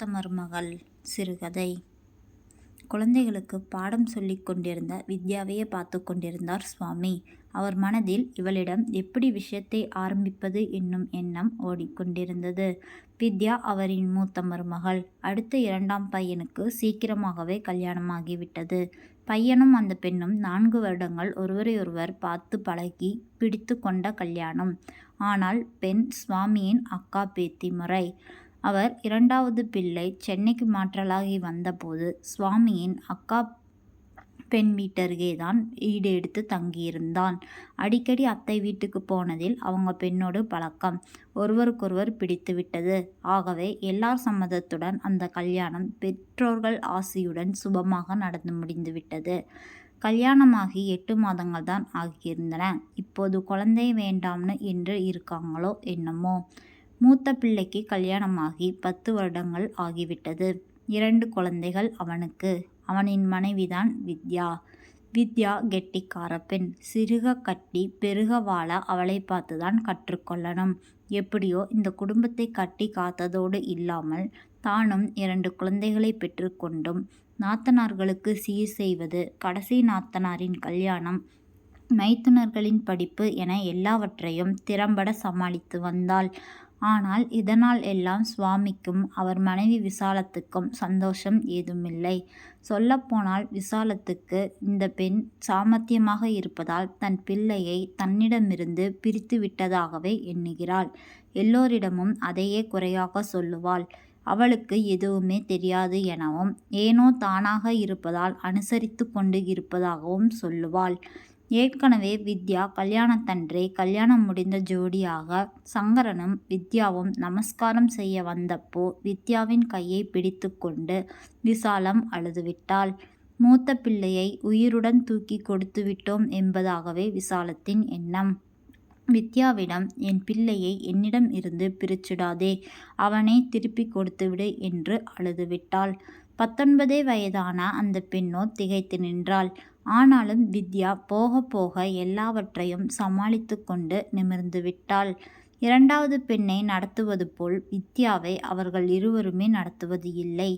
மூத்த மருமகள் சிறுகதை. குழந்தைகளுக்கு பாடம் சொல்லி கொண்டிருந்த வித்யாவையே பார்த்து கொண்டிருந்தார் சுவாமி. அவர் மனதில் இவளிடம் எப்படி விஷயத்தை ஆரம்பிப்பது என்னும் எண்ணம் ஓடிக்கொண்டிருந்தது. வித்யா அவரின் மூத்த மருமகள். அடுத்த இரண்டாம் பையனுக்கு சீக்கிரமாகவே கல்யாணமாகிவிட்டது. பையனும் அந்த பெண்ணும் நான்கு வருடங்கள் ஒருவரையொருவர் பார்த்து பழகி பிடித்து கொண்ட கல்யாணம். ஆனால் பெண் சுவாமியின் அக்கா பேத்தி முறை அவர் இரண்டாவது பிள்ளை சென்னைக்கு மாற்றலாகி வந்தபோது சுவாமியின் அக்கா பெண் வீட்டருகே தான் ஈடு எடுத்து தங்கியிருந்தான். அடிக்கடி அத்தை வீட்டுக்கு போனதில் அவங்க பெண்ணோடு பழக்கம். ஒருவருக்கொருவர் பிடித்து விட்டது. ஆகவே எல்லார் சம்மதத்துடன் அந்த கல்யாணம் பெற்றோர்கள் ஆசியுடன் சுபமாக நடந்து முடிந்துவிட்டது கல்யாணமாகி எட்டு மாதங்கள் தான் ஆகியிருந்தன. இப்போது குழந்தை வேண்டாம்னு என்று இருக்காங்களோ என்னமோ. மூத்த பிள்ளைக்கு கல்யாணமாகி பத்து வருடங்கள் ஆகிவிட்டது. இரண்டு குழந்தைகள் அவனுக்கு. அவனின் மனைவிதான் வித்யா. வித்யா கெட்டிக்கார பெண். சிறுக கட்டி பெருக வாழ அவளை பார்த்துதான் கற்றுக்கொள்ளணும். எப்படியோ இந்த குடும்பத்தை கட்டி காத்ததோடு இல்லாமல் தானும் இரண்டு குழந்தைகளை பெற்றுக்கொண்டும் நாத்தனார்களுக்கு சீர் செய்வது கடைசி நாத்தனாரின் கல்யாணம் மைத்துனர்களின் படிப்பு என எல்லாவற்றையும் திறம்பட சமாளித்து வந்தாள். ஆனால் இதனால் எல்லாம் சுவாமிக்கும் அவர் மனைவி விசாலத்துக்கும் சந்தோஷம் ஏதுமில்லை. சொல்லப்போனால் விசாலத்துக்கு இந்த பெண் சாமர்த்தியமாக இருப்பதால் தன் பிள்ளையை தன்னிடமிருந்து பிரித்து விட்டதாகவே எண்ணுகிறாள். எல்லோரிடமும் அதையே குறையாக சொல்லுவாள். அவளுக்கு எதுவுமே தெரியாது எனவும் ஏனோ தானாக இருப்பதால் அனுசரித்து கொண்டு இருப்பதாகவும் சொல்லுவாள். ஏற்கனவே வித்யா கல்யாணத்தன்றே கல்யாணம் முடிந்த ஜோடியாக சங்கரனும் வித்யாவும் நமஸ்காரம் செய்ய வந்தப்போ வித்யாவின் கையை பிடித்து கொண்டு விசாலம் அழுதுவிட்டாள். மூத்த பிள்ளையை உயிருடன் தூக்கி கொடுத்து விட்டோம் என்பதாகவே விசாலத்தின் எண்ணம். வித்யாவிடம் என் பிள்ளையை என்னிடம் இருந்து பிரிச்சிடாதே அவனை திருப்பி கொடுத்துவிடு என்று அழுதுவிட்டாள். பத்தொன்பதே வயதான அந்த பெண்ணோ திகைத்து நின்றாள். ஆனாலும் வித்யா போக போக எல்லாவற்றையும் சமாளித்து கொண்டு நிமிர்ந்து விட்டாள். இரண்டாவது பெண்ணை நடத்துவது போல் வித்யாவை அவர்கள் இருவருமே நடத்துவது இல்லை.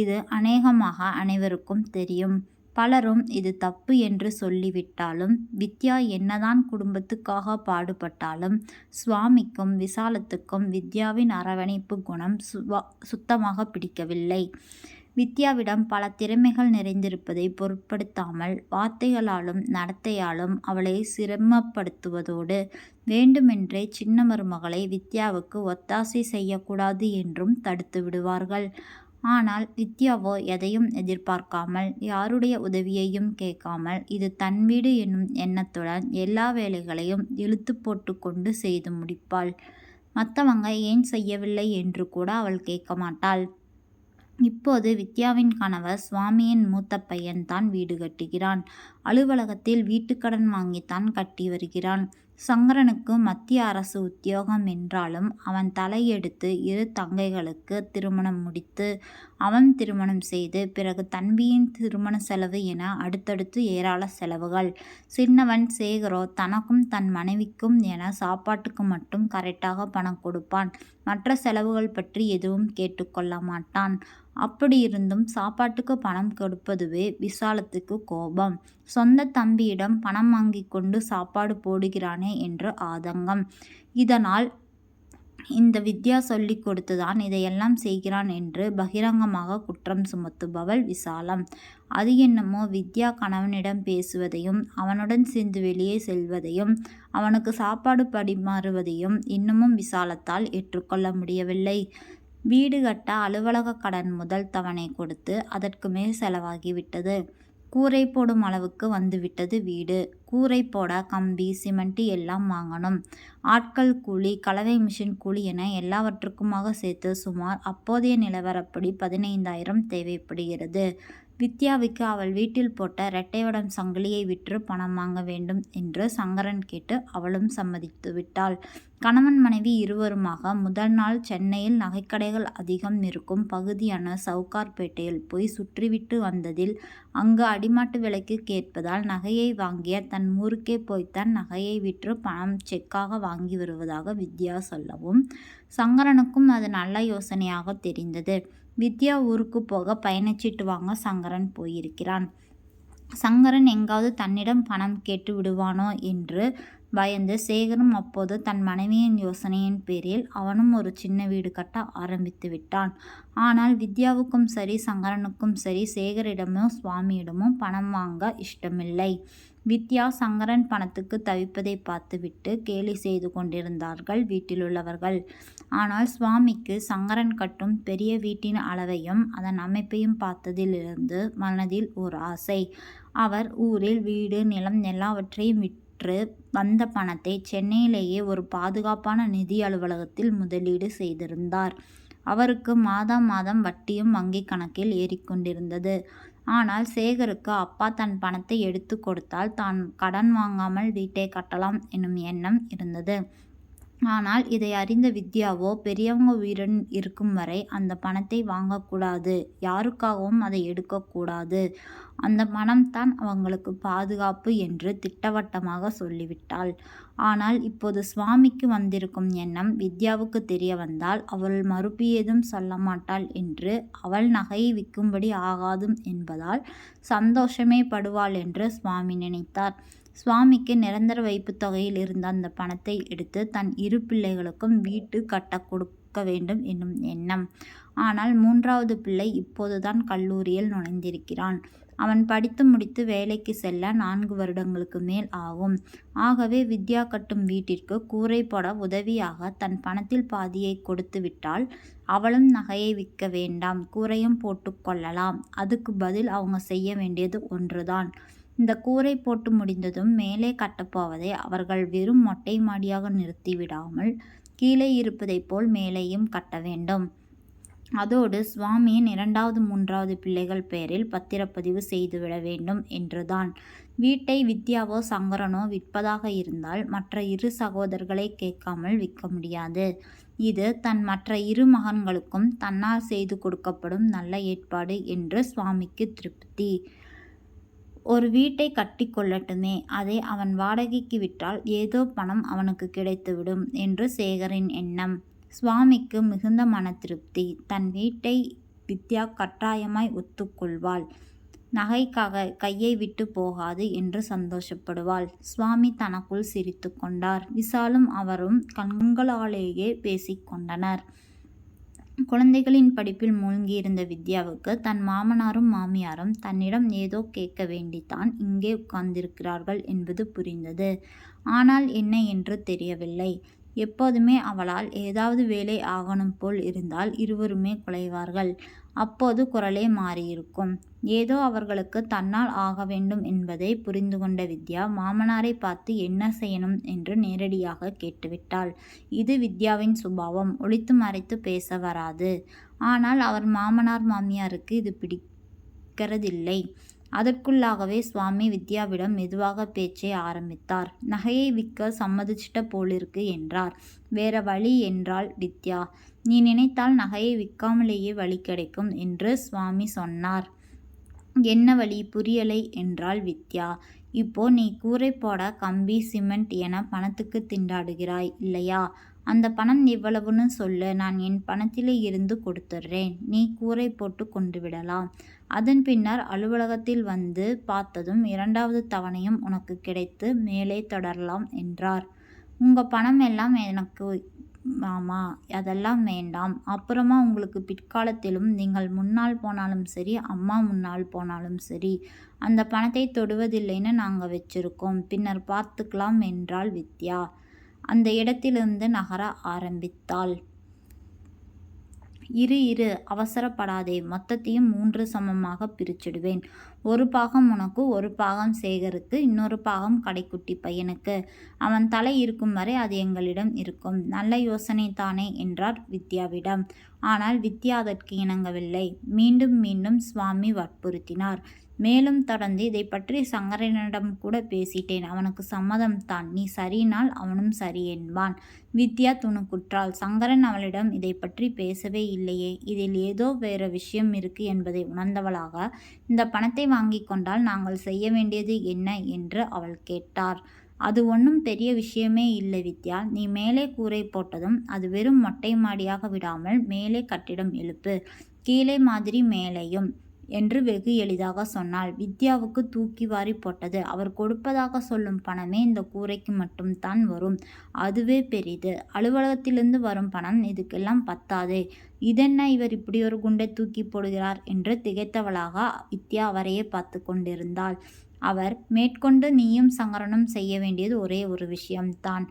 இது அநேகமாக அனைவருக்கும் தெரியும். பலரும் இது தப்பு என்று சொல்லிவிட்டாலும் வித்யா என்னதான் குடும்பத்துக்காக பாடுபட்டாலும் சுவாமிக்கும் விசாலத்துக்கும் வித்யாவின் அரவணைப்பு குணம் சுத்தமாக பிடிக்கவில்லை. வித்யாவிடம் பல திறமைகள் நிறைந்திருப்பதை பொருட்படுத்தாமல் வார்த்தைகளாலும் நடத்தையாலும் அவளை சிரமப்படுத்துவதோடு வேண்டுமென்றே சின்ன மருமகளை வித்யாவுக்கு ஒத்தாசை செய்யக்கூடாது என்றும் தடுத்து விடுவார்கள். ஆனால் வித்யாவோ எதையும் எதிர்பார்க்காமல் யாருடைய உதவியையும் கேட்காமல் இது தன் வீடு என்னும் எண்ணத்துடன் எல்லா வேலைகளையும் இழுத்து போட்டு கொண்டு செய்து முடிப்பாள். மற்றவங்க ஏன் செய்யவில்லை என்று கூட அவள் கேட்க மாட்டாள். இப்போது வித்யாவின் கணவர் சுவாமியின் மூத்த பையன் தான் வீடு கட்டுகிறான். அலுவலகத்தில் வீட்டுக்கடன் வாங்கித்தான் கட்டி வருகிறான். சங்கரனுக்கு மத்திய அரசு உத்தியோகம் என்றாலும் அவன் தலையெடுத்து இரு தங்கைகளுக்கு திருமணம் முடித்து அவன் திருமணம் செய்து பிறகு தன்பியின் திருமண செலவு என அடுத்தடுத்து ஏராள செலவுகள். சின்னவன் சேகரோ தனக்கும் தன் மனைவிக்கும் என சாப்பாட்டுக்கு மட்டும் கரெக்டாக பணம் கொடுப்பான். மற்ற செலவுகள் பற்றி எதுவும் கேட்டுக்கொள்ள மாட்டான். அப்படி இருந்தும் சாப்பாட்டுக்கு பணம் கொடுப்பதுவே விசாலத்துக்கு கோபம். சொந்த தம்பியிடம் பணம் வாங்கி கொண்டு சாப்பாடு போடுகிறானே என்று ஆதங்கம். இதனால் இந்த வித்யா சொல்லிக் கொடுத்துதான் இதையெல்லாம் செய்கிறான் என்று பகிரங்கமாக குற்றம் சுமத்துபவள் விசாலம். அது என்னமோ வித்யா கணவனிடம் பேசுவதையும் அவனுடன் சேர்ந்து வெளியே செல்வதையும் அவனுக்கு சாப்பாடு பரிமாறுவதையும் இன்னமும் விசாலத்தால் ஏற்றுக்கொள்ள முடியவில்லை. வீடு கட்ட அலுவலக கடன் முதல் தவணை கொடுத்து அதற்கு மேல் செலவாகிவிட்டது கூரை போடும் அளவுக்கு வந்துவிட்டது வீடு. கூரை போட கம்பி சிமெண்ட் எல்லாம் வாங்கணும். ஆட்கள் கூலி கலவை மிஷின் கூலி என எல்லாவற்றுக்குமாக சேர்த்து சுமார் அப்போதைய நிலவரப்படி பதினைந்தாயிரம் தேவைப்படுகிறது. வித்யாவுக்கு அவள் வீட்டில் போட்ட இரட்டைவடம் சங்கிலியை விற்று பணம் வாங்க வேண்டும் என்று சங்கரன் கேட்டு அவளும் சம்மதித்து விட்டாள். கணவன் மனைவி இருவருமாக முதல் நாள் சென்னையில் நகைக்கடைகள் அதிகம் இருக்கும் பகுதியான சவுகார்பேட்டையில் போய் சுற்றிவிட்டு வந்ததில் அங்கு அடிமாட்டு விலைக்கு கேட்பதால் நகையை வாங்கிய தன் ஊருக்கே போய்த்தான் நகையை விற்று பணம் செக்காக வாங்கி வருவதாக வித்யா சொல்லவும் சங்கரனுக்கும் அது நல்ல யோசனையாக தெரிந்தது. வித்யா ஊருக்கு போக பயணச்சீட்டு வாங்க சங்கரன் போயிருக்கிறான். சங்கரன் எங்காவது தன்னிடம் பணம் கேட்டு விடுவானோ என்று பயந்து சேகரும் அப்போது தன் மனைவியின் யோசனையின் பேரில் அவனும் ஒரு சின்ன வீடு கட்ட ஆரம்பித்து விட்டான். ஆனால் வித்யாவுக்கும் சரி சங்கரனுக்கும் சரி சேகரிடமோ சுவாமியிடமோ பணம் வாங்க இஷ்டமில்லை. வித்யா சங்கரன் பணத்துக்கு தவிப்பதை பார்த்துவிட்டு கேலி செய்து கொண்டிருந்தார்கள் வீட்டிலுள்ளவர்கள். ஆனால் சுவாமிக்கு சங்கரன் கட்டும் பெரிய வீட்டின் அளவையும் அதன் அமைப்பையும் பார்த்ததிலிருந்து மனதில் ஒரு ஆசை. அவர் ஊரில் வீடு நிலம் எல்லாவற்றையும் விற்று வந்த பணத்தை சென்னையிலேயே ஒரு பாதுகாப்பான நிதி அலுவலகத்தில் முதலீடு செய்திருந்தார். அவருக்கு மாதம் மாதம் வட்டியும் வங்கி கணக்கில் ஏறிக்கொண்டிருந்தது ஆனால் சேகருக்கு அப்பா தன் பணத்தை எடுத்து கொடுத்தால் தான் கடன் வாங்காமல் வீட்டை கட்டலாம் என்னும் எண்ணம் இருந்தது. ஆனால் இதை அறிந்த வித்யாவோ பெரியவங்க உயிருடன் இருக்கும் வரை அந்த பணத்தை வாங்கக்கூடாது. யாருக்காகவும் அதை எடுக்கக்கூடாது. அந்த பணம்தான் அவங்களுக்கு பாதுகாப்பு என்று திட்டவட்டமாக சொல்லிவிட்டாள். ஆனால் இப்போது சுவாமிக்கு வந்திருக்கும் எண்ணம் வித்யாவுக்கு தெரிய வந்தால் அவள் மறுப்பு ஏதும் சொல்ல மாட்டாள் என்று அவள் நகையை விற்கும்படி ஆகாதும் என்பதால் சந்தோஷமே படுவாள் என்று சுவாமி நினைத்தார். சுவாமிக்கு நிரந்தர வைப்புத் தொகையில் இருந்த அந்த பணத்தை எடுத்து தன் இரு பிள்ளைகளுக்கும் வீட்டு கட்ட கொடுக்க வேண்டும் என்னும் எண்ணம். ஆனால் மூன்றாவது பிள்ளை இப்போதுதான் கல்லூரியில் நுழைந்திருக்கிறான். அவன் படித்து முடித்து வேலைக்கு செல்ல நான்கு வருடங்களுக்கு மேல் ஆகும். ஆகவே வித்யா கட்டும் வீட்டிற்கு கூரை போட உதவியாக தன் பணத்தில் பாதியை கொடுத்து விட்டால் அவளும் நகையை விற்க வேண்டாம். கூரையும் போட்டுக்கொள்ளலாம் அதுக்கு பதில் அவங்க செய்ய வேண்டியது ஒன்றுதான். இந்த கூரை போட்டு முடிந்ததும் மேலே கட்டப்போவதை அவர்கள் வெறும் மொட்டை மாடியாக நிறுத்திவிடாமல் கீழே இருப்பதைப் போல் மேலேயும் கட்ட வேண்டும். அதோடு சுவாமியின் இரண்டாவது மூன்றாவது பிள்ளைகள் பெயரில் பத்திரப்பதிவு செய்துவிட வேண்டும் என்றுதான். வீட்டை வித்யாவோ சங்கரனோ விற்பதாக இருந்தால் மற்ற இரு சகோதரர்களை கேட்காமல் விற்க முடியாது. இது தன் மற்ற இரு மகன்களுக்கும் தன்னால் செய்து கொடுக்கப்படும் நல்ல ஏற்பாடு என்று சுவாமிக்கு திருப்தி. ஒரு வீட்டை கட்டி கொள்ளட்டுமே அதை அவன் வாடகைக்கு விட்டால் ஏதோ பணம் அவனுக்கு கிடைத்துவிடும் என்று சேகரின் எண்ணம். சுவாமிக்கு மிகுந்த மன திருப்தி தன் வீட்டை வித்யா கட்டாயமாய் ஒத்துக்கொள்வாள். நகைக்காக கையை விட்டு போகாது என்று சந்தோஷப்படுவாள். சுவாமி தனக்குள் சிரித்து கொண்டார். விசாலும் அவரும் கண்களாலேயே பேசிக்கொண்டனர் குழந்தைகளின் படிப்பில் மூழ்கியிருந்த வித்யாவுக்கு தன் மாமனாரும் மாமியாரும் தன்னிடம் ஏதோ கேட்க வேண்டித்தான் இங்கே உட்கார்ந்திருக்கிறார்கள் என்பது புரிந்தது. ஆனால் என்ன என்று தெரியவில்லை. எப்போதுமே அவளால் ஏதாவது வேலை ஆகணும் போல் இருந்தால் இருவருமே குலைவார்கள். அப்போது குரலே மாறியிருக்கும். ஏதோ அவர்களுக்கு தன்னால் ஆக வேண்டும் என்பதை புரிந்து கொண்ட வித்யா மாமனாரை பார்த்து என்ன செய்யணும் என்று நேரடியாக கேட்டுவிட்டாள். இது வித்யாவின் சுபாவம். ஒழித்து மறைத்து பேச வராது. ஆனால் அவர் மாமனார் மாமியாருக்கு இது பிடிக்கிறதில்லை. அதற்குள்ளாகவே சுவாமி வித்யாவிடம் மெதுவாக பேச்சை ஆரம்பித்தார். நகையை விற்க சம்மதிச்சிட்ட போலிருக்கு என்றார். வேற வழி என்றாள் வித்யா. நீ நினைத்தால் நகையை விற்காமலேயே வழி கிடைக்கும் என்று சுவாமி சொன்னார். என்ன வழி? புரியலை என்றாள் வித்யா. இப்போ நீ கூரை போட கம்பி சிமெண்ட் என பணத்துக்கு திண்டாடுகிறாய் இல்லையா? அந்த பணம் எவ்வளவுன்னு சொல்லு நான் என் பணத்திலே இருந்து கொடுத்துட்றேன். நீ கூரை போட்டு கொண்டு விடலாம். அதன் பின்னர் அலுவலகத்தில் வந்து பார்த்ததும் இரண்டாவது தவணையும் உனக்கு கிடைத்து மேலே தொடரலாம் என்றார். உங்க பணம் எல்லாம் எனக்கு மாமா அதெல்லாம் வேண்டாம். அப்புறமா உங்களுக்கு பிற்காலத்திலும் நீங்கள் முன்னால் போனாலும் சரி அம்மா முன்னால் போனாலும் சரி அந்த பணத்தை தொடுவதில்லைன்னு நாங்கள் வச்சிருக்கோம். பின்னர் பார்த்துக்கலாம் என்றாள் வித்யா. அந்த இடத்திலிருந்து நகர ஆரம்பித்தாள். இரு இரு அவசரப்படாதே. மொத்தத்தையும் மூன்று சமமாக பிரிச்சிடுவேன். ஒரு பாகம் உனக்கு ஒரு பாகம் சேகருக்கு இன்னொரு பாகம் கடைக்குட்டி பையனுக்கு. அவன் தலை இருக்கும் வரை அது எங்களிடம் இருக்கும். நல்ல யோசனை தானே என்றார் வித்யாவிடம். ஆனால் வித்யா அதற்கு இணங்கவில்லை. மீண்டும் மீண்டும் சுவாமி வற்புறுத்தினார். மேலும் தொடர்ந்து இதை பற்றி சங்கரனிடம் கூட பேசிட்டேன். அவனுக்கு சம்மதம் தான். நீ சரினால் அவனும் சரி என்பான். வித்யா துணுக்குற்றாள். சங்கரன் அவளிடம் இதை பற்றி பேசவே இல்லையே. இதில் ஏதோ வேற விஷயம் இருக்கு என்பதை உணர்ந்தவளாக இந்த பணத்தை வாங்கி கொண்டால் நாங்கள் செய்ய வேண்டியது என்ன என்று அவள் கேட்டார். அது ஒன்றும் பெரிய விஷயமே இல்லை வித்யா. நீ மேலே கூரை போட்டதும் அது வெறும் மொட்டை மாடியாக விடாமல் மேலே கட்டிடம் எழுப்பு. கீழே மாதிரி மேலேயும். என்று வெகு எளிதாக சொன்னாள். வித்யாவுக்கு தூக்கி வாரி போட்டது. அவர் கொடுப்பதாக சொல்லும் பணமே இந்த கூரைக்கு மட்டும்தான் வரும். அதுவே பெரிது. அலுவலகத்திலிருந்து வரும் பணம் இதுக்கெல்லாம் பத்தாதே. இதென்ன இவர் இப்படி ஒரு குண்டை தூக்கிப் போடுகிறார் என்று திகைத்தவளாக வித்யா அவரையே பார்த்து கொண்டிருந்தாள். அவர் மேற்கொண்டு நீயும் சங்கரனும் செய்ய வேண்டியது ஒரே ஒரு விஷயம்தான்.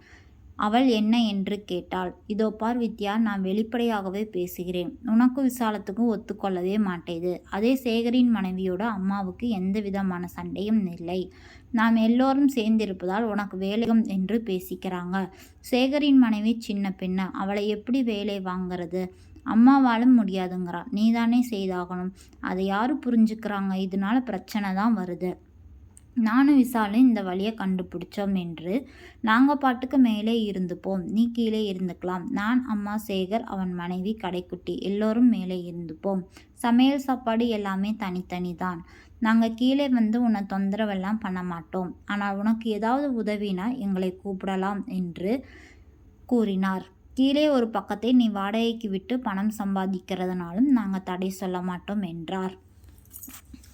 அவள் என்ன என்று கேட்டாள். இதோ பார் வித்யா நான் வெளிப்படையாகவே பேசுகிறேன். உனக்கும் விசாலத்துக்கும் ஒத்துக்கொள்ளவே மாட்டேது. அதே சேகரின் மனைவியோட அம்மாவுக்கு எந்த விதமான சண்டையும் இல்லை. நாம் எல்லோரும் சேர்ந்திருப்பதால் உனக்கு வேலையும் என்று பேசிக்கிறாங்க. சேகரின் மனைவி சின்ன பெண்ணு. அவளை எப்படி வேலை வாங்கிறது அம்மாவாலும் முடியாதுங்கிறா. நீதானே செய்தாகணும். அதை யாரும் புரிஞ்சுக்கிறாங்க? இதனால பிரச்சனை தான் வருது. நானும் விசாலும் இந்த வழியை கண்டுபிடிச்சோம் என்று நாங்கள் பாட்டுக்கு மேலே இருந்துப்போம். நீ கீழே இருந்துக்கலாம். நான் அம்மா சேகர் அவன் மனைவி கடைக்குட்டி எல்லோரும் மேலே இருந்துப்போம். சமையல் சாப்பாடு எல்லாமே தனித்தனி தான். நாங்கள் கீழே வந்து உன்னை தொந்தரவெல்லாம் பண்ண மாட்டோம். ஆனால் உனக்கு ஏதாவது உதவினா எங்களை கூப்பிடலாம் என்று கூறினார். கீழே ஒரு பக்கத்தை நீ வாடகைக்கு விட்டு பணம் சம்பாதிக்கிறதுனாலும் நாங்கள் தடை சொல்ல மாட்டோம் என்றார்.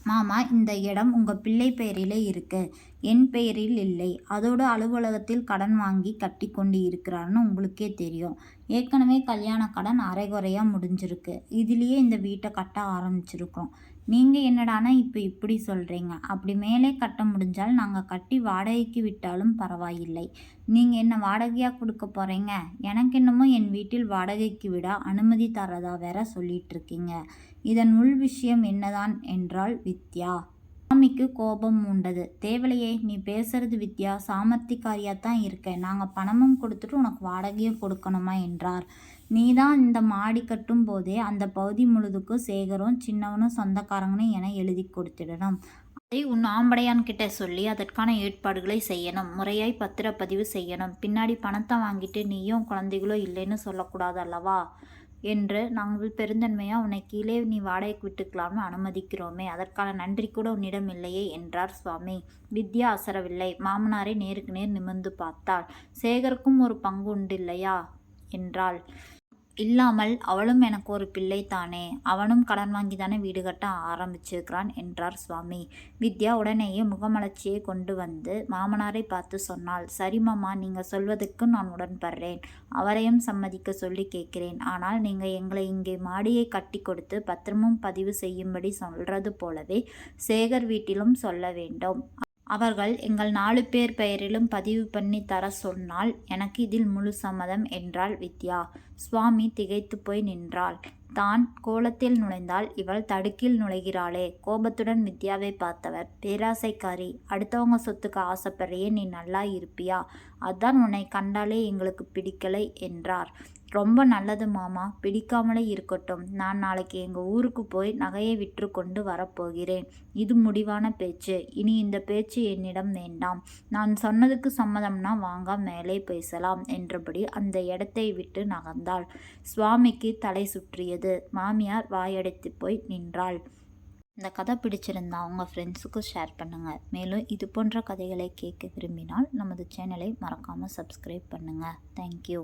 மாமா இந்த இடம் உங்கள் பிள்ளை பெயரிலே இருக்கு. என் பெயரில் இல்லை. அதோடு அலுவலகத்தில் கடன் வாங்கி கட்டி கொண்டு இருக்கிறார்னு உங்களுக்கே தெரியும். ஏற்கனவே கல்யாண கடன் அரைகுறையாக முடிஞ்சிருக்கு. இதுலேயே இந்த வீட்டை கட்ட ஆரம்பிச்சிருக்கோம். நீங்கள் என்னடானா இப்போ இப்படி சொல்கிறீங்க அப்படி மேலே கட்ட முடிஞ்சால் நாங்கள் கட்டி வாடகைக்கு விட்டாலும் பரவாயில்லை. நீங்கள் என்ன வாடகையாக கொடுக்க போகிறீங்க எனக்கு என்னமோ என் வீட்டில் வாடகைக்கு விட அனுமதி தரதா வேற சொல்லிகிட்ருக்கீங்க இதன் உள் விஷயம் என்னதான் என்றால் வித்யா. சாமிக்கு கோபம் உண்டது தேவலையே நீ பேசுறது வித்யா சாமர்த்திக்காரியாக தான் இருக்க. நாங்கள் பணமும் கொடுத்துட்டு உனக்கு வாடகையும் கொடுக்கணுமா என்றார். நீதான் இந்த மாடி கட்டும் போதே அந்த பகுதி முழுதுக்கும் சேகரும் சின்னவனும் சொந்தக்காரங்கனும் என எழுதிக் கொடுத்திடணும். அதை உன் ஆம்படையான் கிட்ட சொல்லி அதற்கான ஏற்பாடுகளை செய்யணும். முறையாய் பத்திரப்பதிவு செய்யணும். பின்னாடி பணத்தை வாங்கிட்டு நீயும் குழந்தைகளோ இல்லைன்னு சொல்லக்கூடாது அல்லவா? என்று நாங்கள் பெருந்தன்மையா உன்னை கீழே நீ வாடகைக்கு விட்டுக்கலாம்னு அனுமதிக்கிறோமே அதற்கான நன்றி கூட உன்னிடம் இல்லையே என்றார் சுவாமி. வித்யா அசரவில்லை. மாமனாரை நேருக்கு நேர் நிமிர்ந்து பார்த்தாள். சேகருக்கும் ஒரு பங்கு உண்டு இல்லையா என்றாள். இல்லாமல் அவளும் எனக்கு ஒரு பிள்ளை தானே அவனும் கடன் வாங்கி தானே வீடு கட்ட ஆரம்பிச்சிருக்கிறான் என்றார் சுவாமி. வித்யா உடனேயே முகமலர்ச்சியை கொண்டு வந்து மாமனாரை பார்த்து சொன்னாள். சரி மாமா நீங்க சொல்வதற்கு நான் உடன்படுறேன். அவரையும் சம்மதிக்க சொல்லி கேட்கிறேன். ஆனால் நீங்க எங்களை இங்கே மாடியை கட்டிக் கொடுத்து பத்திரமும் பதிவு செய்யும்படி சொல்றது போலவே சேகர் வீட்டிலும் சொல்ல வேண்டும். அவர்கள் எங்கள் நாலு பேர் பெயரிலும் பதிவு பண்ணி தர சொன்னால் எனக்கு இதில் முழு சம்மதம் என்றாள் வித்யா. சுவாமி திகைத்து போய் நின்றாள். தான் கோலத்தில் நுழைந்தால் இவள் தடுக்கில் நுழைகிறாளே. கோபத்துடன் வித்யாவை பார்த்தவர் பேராசைக்காரி. அடுத்தவங்க சொத்துக்கு ஆசைப்படுறியே நீ நல்லா இருப்பியா? அதான் உன்னை கண்டாலே எங்களுக்கு பிடிக்கலை என்றார். ரொம்ப நல்லது மாமா. பிடிக்காமலே இருக்கட்டும். நான் நாளைக்கு எங்கள் ஊருக்கு போய் நகையை விற்று கொண்டு வரப்போகிறேன். இது முடிவான பேச்சு. இனி இந்த பேச்சு என்னிடம் வேண்டாம். நான் சொன்னதுக்கு சம்மதம்னா வாங்க மேலே பேசலாம் என்றபடி அந்த இடத்தை விட்டு நகர்ந்தாள். சுவாமிக்கு தலை சுற்றியது. மாமியார் வாயடைத்து போய் நின்றாள். இந்த கதை பிடிச்சிருந்தா உங்கள் ஃப்ரெண்ட்ஸுக்கும் ஷேர் பண்ணுங்கள் மேலும் இது போன்ற கதைகளை கேட்க விரும்பினால் நமது சேனலை மறக்காமல் சப்ஸ்கிரைப் பண்ணுங்கள் தேங்க்யூ